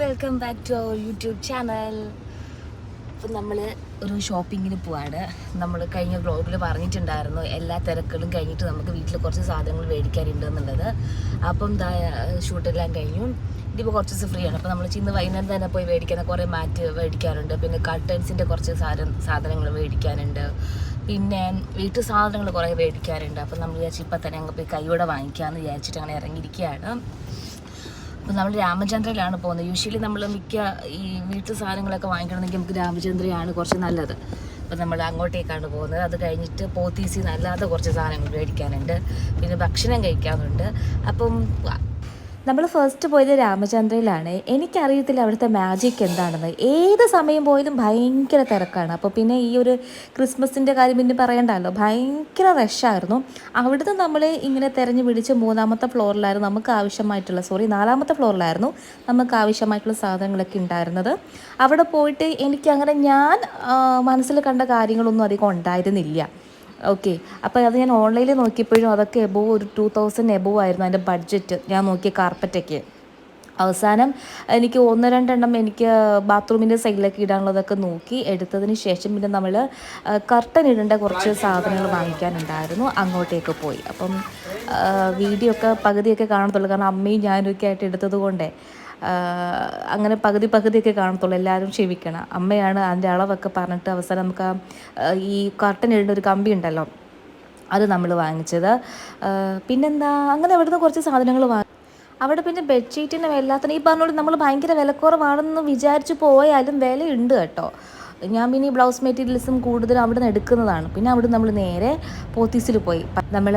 Welcome back to our YouTube channel ഇപ്പം നമ്മൾ ഒരു ഷോപ്പിങ്ങിന് പോവാണ്. നമ്മൾ കഴിഞ്ഞ ബ്ലോഗിൽ പറഞ്ഞിട്ടുണ്ടായിരുന്നു എല്ലാ തിരക്കുകളും കഴിഞ്ഞിട്ട് നമുക്ക് വീട്ടിൽ കുറച്ച് സാധനങ്ങൾ മേടിക്കാനുണ്ട് എന്നുള്ളത്. അപ്പം ഷൂട്ടെല്ലാം കഴിഞ്ഞു. ഇതിപ്പോൾ കുറച്ച് ദിവസം ഫ്രീ ആണ്. അപ്പോൾ നമ്മൾ ഇന്ന് വൈകുന്നേരം തന്നെ പോയി മേടിക്കുന്ന കുറേ മാറ്റ് മേടിക്കാനുണ്ട് പിന്നെ കർട്ടൻസിന്റെ കുറച്ച് സാധനം സാധനങ്ങൾ മേടിക്കാനുണ്ട്. പിന്നെ വീട്ടു സാധനങ്ങൾ കുറേ മേടിക്കാനുണ്ട്. അപ്പം നമ്മൾ വിചാരിച്ചു ഇപ്പം തന്നെ അങ്ങ് പോയി കൈയോടെ വാങ്ങിക്കാമെന്ന് വിചാരിച്ചിട്ട് അങ്ങനെ ഇറങ്ങിയിരിക്കുകയാണ്. അപ്പം നമ്മൾ രാമചന്ദ്രയിലാണ് പോകുന്നത്. യൂഷ്വലി നമ്മൾ മിക്ക ഈ വീട്ടു സാധനങ്ങളൊക്കെ വാങ്ങിക്കണമെങ്കിൽ നമുക്ക് രാമചന്ദ്രയാണ് കുറച്ച് നല്ലത്. അപ്പം നമ്മൾ അങ്ങോട്ടേക്കാണ് പോകുന്നത്. അത് കഴിഞ്ഞിട്ട് പോത്തീസിൽ നിന്ന് കുറച്ച് സാധനങ്ങൾ മേടിക്കാനുണ്ട്. പിന്നെ ഭക്ഷണം കഴിക്കാനുണ്ട്. അപ്പം നമ്മൾ ഫസ്റ്റ് പോയത് രാമചന്ദ്രയിലാണ്. എനിക്കറിയത്തില്ല അവിടുത്തെ മാജിക് എന്താണെന്ന്. ഏത് സമയം പോയാലും ഭയങ്കര തിരക്കാണ്. അപ്പോൾ പിന്നെ ഈ ഒരു ക്രിസ്മസിന്റെ കാര്യം പിന്നെ പറയണ്ടല്ലോ. ഭയങ്കര റഷായിരുന്നു അവിടുന്ന് നമ്മൾ ഇങ്ങനെ തിരഞ്ഞു പിടിച്ച് മൂന്നാമത്തെ ഫ്ലോറിലായിരുന്നു നമുക്ക് ആവശ്യമായിട്ടുള്ള സോറി നാലാമത്തെ ഫ്ലോറിലായിരുന്നു നമുക്ക് ആവശ്യമായിട്ടുള്ള സാധനങ്ങളൊക്കെ ഉണ്ടായിരുന്നത്. അവിടെ പോയിട്ട് എനിക്കങ്ങനെ ഞാൻ മനസ്സിൽ കണ്ട കാര്യങ്ങളൊന്നും അധികം ഉണ്ടായിരുന്നില്ല. ഓക്കെ അപ്പോൾ അത് ഞാൻ ഓൺലൈനിൽ നോക്കിയപ്പോഴും അതൊക്കെ എബോവ് ഒരു ടു തൗസൻഡ് എബോവ് ആയിരുന്നു അതിന്റെ ബഡ്ജറ്റ് ഞാൻ നോക്കിയ കാർപ്പറ്റൊക്കെ അവസാനം എനിക്ക് ഒന്ന് രണ്ടെണ്ണം എനിക്ക് ബാത്റൂമിന്റെ സൈഡിലൊക്കെ ഇടാനുള്ളതൊക്കെ നോക്കി എടുത്തതിന് ശേഷം പിന്നെ നമ്മൾ കർട്ടൻ ഇടേണ്ട കുറച്ച് സാധനങ്ങൾ വാങ്ങിക്കാനുണ്ടായിരുന്നു. അങ്ങോട്ടേക്ക് പോയി. അപ്പം വീഡിയോ ഒക്കെ പകുതിയൊക്കെ കാണത്തുള്ളൂ. കാരണം അമ്മയും ഞാനും ഒക്കെ ആയിട്ട് എടുത്തത് കൊണ്ടേ. അങ്ങനെ പകുതി പകുതിയൊക്കെ കാണത്തുള്ളൂ. എല്ലാവരും ക്ഷമിക്കണം. അമ്മയാണ് അതിന്റെ അളവൊക്കെ പറഞ്ഞിട്ട് അവസാനം നമുക്ക് ഈ കർട്ടൻ ഇടുന്ന ഒരു കമ്പി ഉണ്ടല്ലോ അത് നമ്മൾ വാങ്ങിച്ചത്. പിന്നെന്താ? അങ്ങനെ അവിടുന്ന് കുറച്ച് സാധനങ്ങൾ വാങ്ങി. അവിടെ പിന്നെ ബെഡ്ഷീറ്റിനും എല്ലാത്തിനും ഈ പറഞ്ഞോളൂ നമ്മൾ ഭയങ്കര വിലക്കുറവാണെന്ന് വിചാരിച്ച് പോയാലും വിലയുണ്ട് കേട്ടോ. ഞാൻ പിന്നെ ഈ ബ്ലൗസ് മെറ്റീരിയൽസും കൂടുതൽ അവിടെ നിന്ന് എടുക്കുന്നതാണ്. പിന്നെ അവിടെ നമ്മൾ നേരെ പോത്തീസിൽ പോയി. നമ്മൾ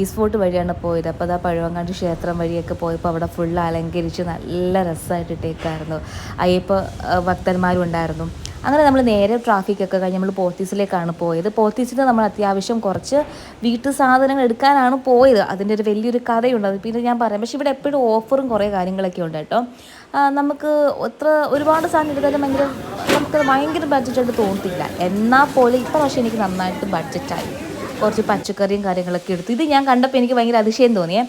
ഈസ്റ്റ് ഫോർട്ട് വഴിയാണ് പോയത്. അപ്പോൾ അതാ പഴവങ്ങാണ്ട് ക്ഷേത്രം വഴിയൊക്കെ പോയപ്പോൾ അവിടെ ഫുൾ അലങ്കരിച്ച് നല്ല രസമായിട്ട് ഇട്ടേക്കായിരുന്നു. അയ്യപ്പ ഭക്തന്മാരും ഉണ്ടായിരുന്നു. അങ്ങനെ നമ്മൾ നേരെ ട്രാഫിക് ഒക്കെ കഴിഞ്ഞ് നമ്മൾ പോത്തീസിലേക്കാണ് പോയത്. പോത്തീസിൽ നമ്മൾ അത്യാവശ്യം കുറച്ച് വീട്ടു സാധനങ്ങൾ എടുക്കാനാണ് പോയത്. അതിന്റെ ഒരു വലിയൊരു കഥയുണ്ട്. പിന്നെ ഞാൻ പറയാം. പക്ഷേ ഇവിടെ എപ്പോഴും ഓഫറും കുറേ കാര്യങ്ങളൊക്കെ ഉണ്ട് കേട്ടോ. നമുക്ക് എത്ര ഒരുപാട് സാധനം എടുത്താലും ഭയങ്കര നമുക്കത് ഭയങ്കര ബഡ്ജറ്റായിട്ട് തോന്നത്തില്ല. എന്നാൽ പോലും ഇപ്രാവശ്യം എനിക്ക് നന്നായിട്ട് ബഡ്ജറ്റായി കുറച്ച് പച്ചക്കറിയും കാര്യങ്ങളൊക്കെ എടുത്തു. ഇത് ഞാൻ കണ്ടപ്പോൾ എനിക്ക് ഭയങ്കര അതിശയം തോന്നിയേ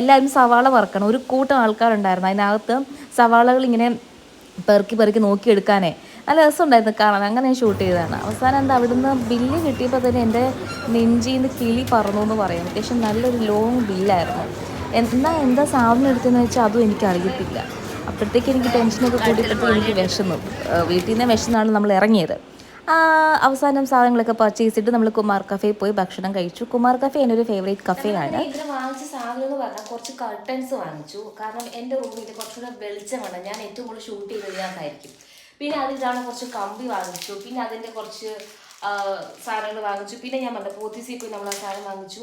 എല്ലാവരും സവാള വറക്കണം. ഒരു കൂട്ടം ആൾക്കാരുണ്ടായിരുന്നു. അതിനകത്ത് സവാളകൾ ഇങ്ങനെ പെറുക്കി പെറുക്കി നോക്കിയെടുക്കാനേ. നല്ല രസമുണ്ടായിരുന്നു കാണാൻ. അങ്ങനെ ഞാൻ ഷൂട്ട് ചെയ്തതാണ്. അവസാനം എന്താ അവിടുന്ന് ബില്ല് കിട്ടിയപ്പോൾ തന്നെ എന്റെ നെഞ്ചിൽ നിന്ന് കിളി പറന്നു എന്ന് പറയാം അത്യാവശ്യം നല്ലൊരു ലോങ് ബില്ലായിരുന്നു എന്നാൽ എന്താ സാധനം എടുത്തതെന്ന് വെച്ചാൽ അതും എനിക്ക് അറിയത്തില്ല അപ്പോഴത്തേക്ക് എനിക്ക് ടെൻഷനൊക്കെ കൂടിയപ്പോഴത്തേക്ക് എനിക്ക് വിശന്നു വീട്ടിൽ നിന്ന് വിശന്നാണ് നമ്മൾ ഇറങ്ങിയത്. അവസാനം സാധനങ്ങളൊക്കെ പർച്ചേസ് ചെയ്തിട്ട് നമ്മൾ കുമാർ കഫേയിൽ പോയി ഭക്ഷണം കഴിച്ചു. കുമാർ കഫേ എന്റെ ഒരു ഫേവറേറ്റ് കഫേയാണ് വാങ്ങിച്ച സാധനം എന്ന് പറഞ്ഞാൽ കുറച്ച് കർട്ടൻസ് വാങ്ങിച്ചു. കാരണം എന്റെ റൂമിൽ കുറച്ചുകൂടെ വെളിച്ചമാണ് ഞാൻ ഏറ്റവും കൂടുതൽ ഷൂട്ട് ചെയ്തതിനകത്തായിരിക്കും പിന്നെ അതിലാണ് കുറച്ച് കമ്പി വാങ്ങിച്ചു. പിന്നെ അതിന്റെ കുറച്ച് സാധനങ്ങൾ വാങ്ങിച്ചു. പിന്നെ ഞാൻ പറഞ്ഞ പോത്തീസിൽ പോയി നമ്മൾ ആ സാധനം വാങ്ങിച്ചു.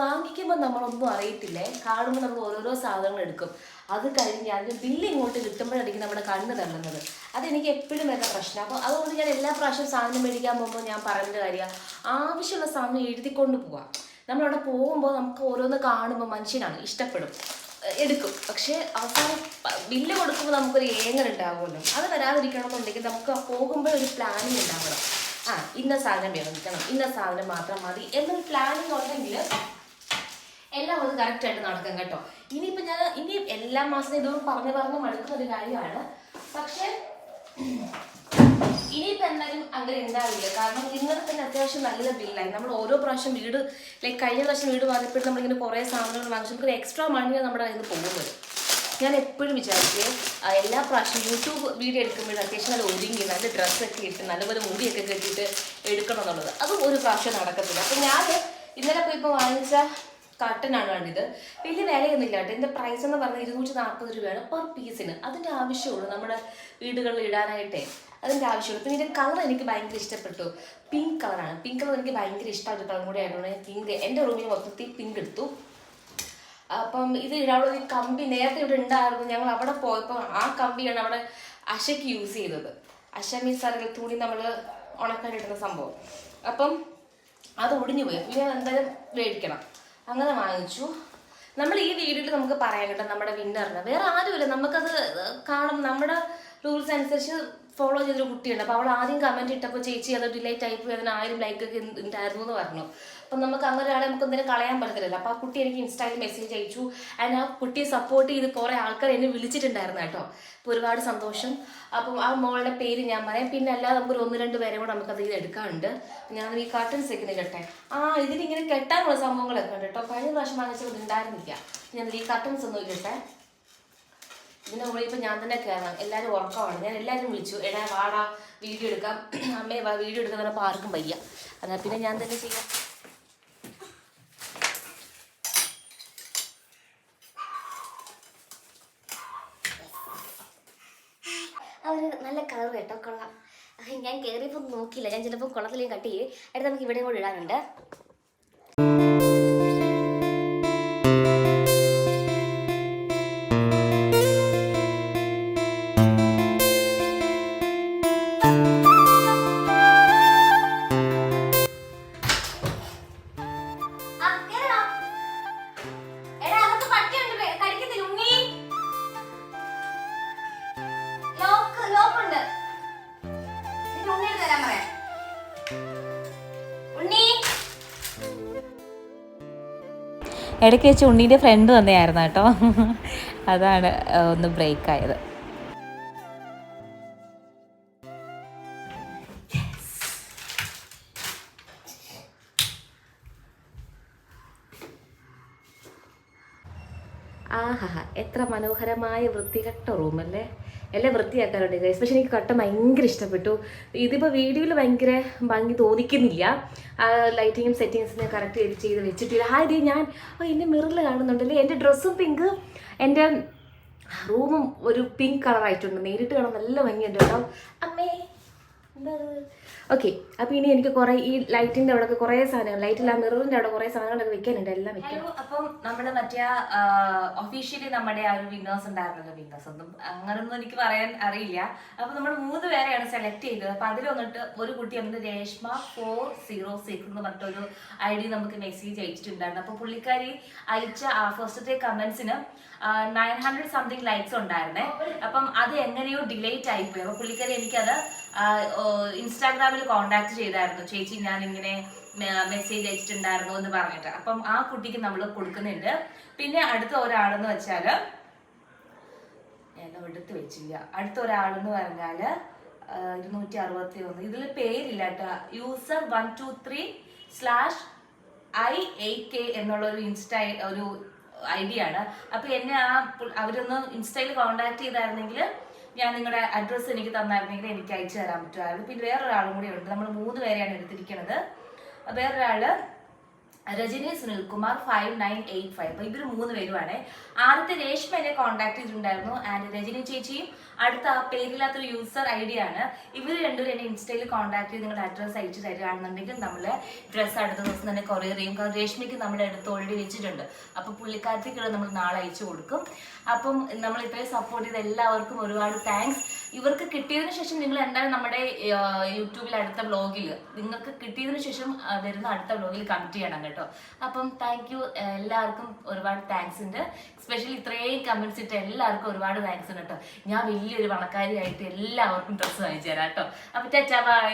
വാങ്ങിക്കുമ്പോൾ നമ്മളൊന്നും അറിയത്തില്ലേ? കാണുമ്പോൾ നമ്മൾ ഓരോരോ സാധനങ്ങൾ എടുക്കും. അത് കഴിഞ്ഞ് അതിന്റെ ബില്ല് ഇങ്ങോട്ട് കിട്ടുമ്പോഴായിരിക്കും നമ്മുടെ കണ്ണ് തള്ളുന്നത്. അതെനിക്ക് എപ്പോഴും വരുന്ന പ്രശ്നം. അപ്പോൾ അതുകൊണ്ട് ഞാൻ എല്ലാ പ്രാവശ്യവും സാധനം മേടിക്കാൻ പോകുമ്പോൾ ഞാൻ പറയുന്ന കാര്യം ആവശ്യമുള്ള സാധനം എഴുതിക്കൊണ്ട് പോവാം. നമ്മളവിടെ പോകുമ്പോൾ നമുക്ക് ഓരോന്ന് കാണുമ്പോൾ മനുഷ്യനാണ് ഇഷ്ടപ്പെടും എടുക്കും. പക്ഷേ അവസാനം ബില്ല് കൊടുക്കുമ്പോൾ നമുക്കൊരു ഏങ്ങൽ ഉണ്ടാകുമല്ലോ അത് വരാതിരിക്കണമെന്നുണ്ടെങ്കിൽ നമുക്ക് പോകുമ്പോൾ ഒരു പ്ലാനിങ് ഉണ്ടാവണം. ആ ഇന്ന സാധനം വേണം ഇന്ന സാധനം മാത്രം മതി എന്നൊരു പ്ലാനിങ് ഉണ്ടെങ്കിൽ എല്ലാം അത് കറക്റ്റായിട്ട് നടക്കും കേട്ടോ. ഇനിയിപ്പോൾ ഞാൻ ഇനി എല്ലാ മാസം ഇതൊന്നും പറഞ്ഞു പറഞ്ഞ് മടുക്കുന്ന ഒരു കാര്യമാണ്. പക്ഷേ ഇനിയിപ്പോൾ എന്തായാലും അങ്ങനെ ഉണ്ടാവില്ല. കാരണം ഇന്നലെ തന്നെ അത്യാവശ്യം നല്ല ബില്ലായി നമ്മൾ ഓരോ പ്രാവശ്യം വീട് ലൈക്ക് കഴിഞ്ഞ പ്രാവശ്യം വീട് വാങ്ങിയപ്പോഴും നമ്മളിങ്ങനെ കുറേ സാധനങ്ങൾ വാങ്ങിച്ചു. നമുക്ക് എക്സ്ട്രാ മണിയാണ് നമ്മുടെ കയ്യിൽ നിന്ന് പോകുന്നത്. ഞാൻ എപ്പോഴും വിചാരിച്ചേ എല്ലാ പ്രാവശ്യം യൂട്യൂബ് വീഡിയോ എടുക്കുമ്പോഴും അത്യാവശ്യം നല്ല ഒരുങ്ങി നല്ല ഡ്രസ്സൊക്കെ ഇട്ട് നല്ലപോലെ മുടിയൊക്കെ കെട്ടിയിട്ട് എടുക്കണം എന്നുള്ളത്. അതും ഒരു പ്രാവശ്യം നടക്കത്തില്ല. അപ്പം ഞാൻ ഇന്നലെ പോയി ഇപ്പോൾ വാങ്ങിച്ച കട്ടനാണ് കണ്ടത് വലിയ വിലയൊന്നുമില്ല കേട്ടോ. ഇതിന്റെ പ്രൈസ് എന്ന് പറഞ്ഞാൽ ഇരുന്നൂറ്റി നാൽപ്പത് രൂപയാണ് പെർ പീസിന് അതിന്റെ ആവശ്യമുള്ളൂ നമ്മുടെ വീടുകളിൽ ഇടാനായിട്ടേ. അതിന്റെ ആവശ്യമുള്ളൂ. പിന്നെ ഇതിന്റെ കളർ എനിക്ക് ഭയങ്കര ഇഷ്ടപ്പെട്ടു. പിങ്ക് കളറാണ് പിങ്ക് കളർ എനിക്ക് ഭയങ്കര ഇഷ്ടമായ കളർ കൂടെ ഞാൻ പിങ്ക് എന്റെ റൂമിൽ മൊത്തത്തിൽ പിങ്ക് എടുത്തു. അപ്പം ഇത് ഇടാനുള്ള ഒരു കമ്പി നേരത്തെ ഇവിടെ ഉണ്ടായിരുന്നു. ഞങ്ങൾ അവിടെ പോയപ്പോൾ ആ കമ്പിയാണ് അവിടെ അശയ്ക്ക് യൂസ് ചെയ്തത്. അശ മീൻസ് തുണി നമ്മൾ ഉണക്കാൻ ഇടുന്ന സംഭവം. അപ്പം അത് ഒടിഞ്ഞു പോയി. പിന്നെ എന്തായാലും മേടിക്കണം. അങ്ങനെ വാങ്ങിച്ചു. നമ്മൾ ഈ വീഡിയോയിൽ നമുക്ക് പറയാൻ കേട്ടോ നമ്മുടെ വിന്നറിന് വേറെ ആരുമില്ല. നമുക്കത് കാണും. നമ്മുടെ റൂൾസ് അനുസരിച്ച് ഫോളോ ചെയ്തൊരു കുട്ടിയുണ്ട്. അപ്പോൾ അവൾ ആദ്യം കമന്റ് ഇട്ടപ്പോൾ ചേച്ചി അത് ഡിലൈറ്റ് ആയിപ്പോയി അതിന് ആയിരം ലൈക്ക് ഒക്കെ ഉണ്ടായിരുന്നു എന്ന് പറഞ്ഞു. അപ്പം നമുക്ക് അങ്ങനെ ഒരാളെ നമുക്ക് എന്തെങ്കിലും കളയാൻ പറ്റത്തില്ലല്ലോ. അപ്പോൾ ആ കുട്ടി എനിക്ക് ഇൻസ്റ്റയിൽ മെസ്സേജ് അയച്ചു. ആൻഡ് ആ കുട്ടിയെ സപ്പോർട്ട് ചെയ്ത് കുറേ ആൾക്കാർ എന്നെ വിളിച്ചിട്ടുണ്ടായിരുന്നു കേട്ടോ. അപ്പോൾ ഒരുപാട് സന്തോഷം. അപ്പം ആ മോളുടെ പേര് ഞാൻ പറയാം. പിന്നെ അല്ലാതെ നമുക്കൊരു ഒന്ന് രണ്ട് പേരെ കൂടെ നമുക്ക് ഇത് എടുക്കാറുണ്ട് ഞാൻ ഈ കർട്ടൻസ് ഒക്കെ കെട്ടെ ആ ഇതിനിങ്ങനെ കെട്ടാനുള്ള സംഭവങ്ങളൊക്കെ ഉണ്ട് കേട്ടോ. കഴിഞ്ഞ പ്രാവശ്യം വാങ്ങിച്ചത് ഉണ്ടായിരുന്നില്ല. ഞാൻ ഈ കർട്ടൻസ് ഒന്ന് കെട്ടെ ഇതിന്റെ മുകളിൽ ഇപ്പൊ ഞാൻ തന്നെ കയറാം എല്ലാവരും ഉറക്കമാണ്. ഞാൻ എല്ലാവരും വിളിച്ചു. എടാ വാടാ വീഡിയോ എടുക്കാം. അമ്മയെ വാ വീഡിയോ എടുക്കാൻ പറഞ്ഞപ്പോൾ ആർക്കും വയ്യ. എന്നാൽ പിന്നെ ഞാൻ തന്നെ ചെയ്യാം. നല്ല കളർ കേട്ടോ കൊള്ളാം. ഞാൻ കയറിയപ്പോൾ നോക്കിയില്ല. ഞാൻ ചിലപ്പോൾ കുളത്തിലേക്ക് കട്ട് ചെയ്യും അടുത്ത് നമുക്ക് ഇവിടെയും കൂടെ ഇടാനുണ്ട്. ഇടയ്ക്ക് വെച്ച് ഉണ്ണീന്റെ ഫ്രണ്ട് തന്നെയായിരുന്നു കേട്ടോ. അതാണ് ഒന്ന് ബ്രേക്ക് ആഹാ എത്ര മനോഹരമായ വൃത്തികെട്ട റൂമല്ലേ? എല്ലാം വൃത്തിയാക്കാറുണ്ട് പക്ഷെ എനിക്ക് കട്ട ഭയങ്കര ഇഷ്ടപ്പെട്ടു. ഇതിപ്പോൾ വീഡിയോയിൽ ഭയങ്കര ഭംഗി തോന്നിക്കുന്നില്ല. ലൈറ്റിങ്ങും സെറ്റിങ്സിനെ കറക്റ്റ് ചെയ്ത് ചെയ്ത് വെച്ചിട്ടില്ല. ആ ഇത് ഞാൻ എന്റെ മിററിൽ കാണുന്നുണ്ടല്ലേ? എന്റെ ഡ്രസ്സും പിങ്ക് എന്റെ റൂമും ഒരു പിങ്ക് കളറായിട്ടുണ്ട് നേരിട്ട് കാണാൻ നല്ല ഭംഗിയുണ്ട് കേട്ടോ. അമ്മേ ഓക്കെ അപ്പോൾ ഇനി എനിക്ക് കുറേ ഈ ലൈറ്റിന്റെ അവിടെ കുറേ സാധനങ്ങൾ ലൈറ്റിൽ ആ മിററിന്റെ അവിടെ കുറേ സാധനങ്ങളൊക്കെ വെക്കാനുണ്ട് എല്ലാം വെക്കാം. അപ്പം നമ്മുടെ മറ്റേ ഒഫീഷ്യലി നമ്മുടെ ആ ഒരു വിന്നേഴ്സ് ഉണ്ടായിരുന്നല്ലോ വിന്നേഴ്സ് ഒന്നും അങ്ങനൊന്നും എനിക്ക് പറയാൻ അറിയില്ല. അപ്പൊ നമ്മൾ മൂന്ന് പേരെയാണ് സെലക്ട് ചെയ്തത്. അപ്പൊ അതിൽ വന്നിട്ട് ഒരു കുട്ടി വന്നിട്ട് രേഷ്മ ഫോർ സീറോ സിക്സ് എന്ന് പറഞ്ഞിട്ടൊരു ഐ ഡി നമുക്ക് മെസ്സേജ് അയച്ചിട്ടുണ്ടായിരുന്നു. അപ്പൊ പുള്ളിക്കാരി അയച്ച ആ ഫസ്റ്റത്തെ കമന്റ്സിന് നയൻ ഹൺഡ്രഡ് സംതിങ് ലൈക്സ് ഉണ്ടായിരുന്നേ. അപ്പം അത് എങ്ങനെയോ ഡിലേറ്റ് ആയിപ്പോയി. അപ്പൊ പുള്ളിക്കാരി എനിക്കത് ഇൻസ്റ്റാഗ്രാമിൽ കോണ്ടാക്ട് ചെയ്തായിരുന്നു. ചേച്ചി ഞാൻ ഇങ്ങനെ മെസ്സേജ് അയച്ചിട്ടുണ്ടായിരുന്നു എന്ന് പറഞ്ഞിട്ട്. അപ്പം ആ കുട്ടിക്ക് നമ്മൾ കൊടുക്കുന്നുണ്ട്. പിന്നെ അടുത്ത ഒരാളെന്ന് വെച്ചാൽ ഞാൻ എടുത്ത് വെച്ചില്ല. അടുത്ത ഒരാളെന്ന് പറഞ്ഞാൽ ഇരുന്നൂറ്റി അറുപത്തി ഒന്ന് ഇതിൽ പേരില്ല കേട്ടോ. User one two three slash I A K എന്നുള്ള ഒരു ഇൻസ്റ്റ ഒരു ഐ ഡി ആണ്. അപ്പൊ എന്നെ ആ അവരൊന്ന് ഇൻസ്റ്റയിൽ കോണ്ടാക്ട് ചെയ്തായിരുന്നെങ്കിൽ ഞാൻ നിങ്ങളുടെ അഡ്രസ്സ് എനിക്ക് തന്നായിരുന്നെങ്കിൽ എനിക്ക് അയച്ചു തരാൻ പറ്റുമായിരുന്നു. പിന്നെ വേറൊരാളും കൂടി ഉണ്ട്. നമ്മൾ മൂന്ന് പേരെയാണ് എടുത്തിരിക്കുന്നത് വേറൊരാൾ Rajani Sunilkumar five nine eight five. അപ്പൊ ഇവർ മൂന്ന് പേരുമാണ്. ആദ്യത്തെ രേഷ്മ എന്നെ കോൺടാക്ട് ചെയ്തിട്ടുണ്ടായിരുന്നു. ആൻഡ് രജനി ചേച്ചിയും അടുത്ത ആ പേരില്ലാത്തൊരു യൂസർ ഐ ഡി ആണ്. ഇവർ രണ്ടുപേരും എന്നെ ഇൻസ്റ്റയിൽ കോൺടാക്ട് ചെയ്ത് നിങ്ങളുടെ അഡ്രസ്സ് അയച്ചു തരികയാണെന്നുണ്ടെങ്കിൽ നമ്മൾ ഡ്രസ്സ് അടുത്ത ദിവസം തന്നെ കൊറിയർ ചെയ്യും. കാരണം രേഷ്മയ്ക്ക് നമ്മുടെ അടുത്ത് ഓൾറെഡി വെച്ചിട്ടുണ്ട്. അപ്പൊ പുള്ളിക്കാരത്തേക്കുള്ള നമ്മൾ നാളെ അയച്ചു കൊടുക്കും. അപ്പം നമ്മൾ ഇത്രയും സപ്പോർട്ട് ചെയ്ത എല്ലാവർക്കും ഒരുപാട് താങ്ക്സ് ഇവർക്ക് കിട്ടിയതിനു ശേഷം നിങ്ങൾ എന്തായാലും നമ്മുടെ യൂട്യൂബിൽ അടുത്ത വ്ളോഗിൽ നിങ്ങൾക്ക് കിട്ടിയതിനു ശേഷം വരുന്ന അടുത്ത വ്ളോഗിൽ കമന്റ് ചെയ്യണം കേട്ടോ. അപ്പം താങ്ക് എല്ലാവർക്കും ഒരുപാട് താങ്ക്സ് ഉണ്ട്. സ്പെഷ്യലി ഇത്രയും കമന്റ്സ് ഇട്ട് എല്ലാവർക്കും ഒരുപാട് താങ്ക്സ് ഉണ്ട് കേട്ടോ. ഞാൻ വലിയൊരു പണക്കാരിയായിട്ട് എല്ലാവർക്കും ഡ്രസ്സ് വാങ്ങിച്ചു തരാം കേട്ടോ. അപ്പൊ ചാ ബൈ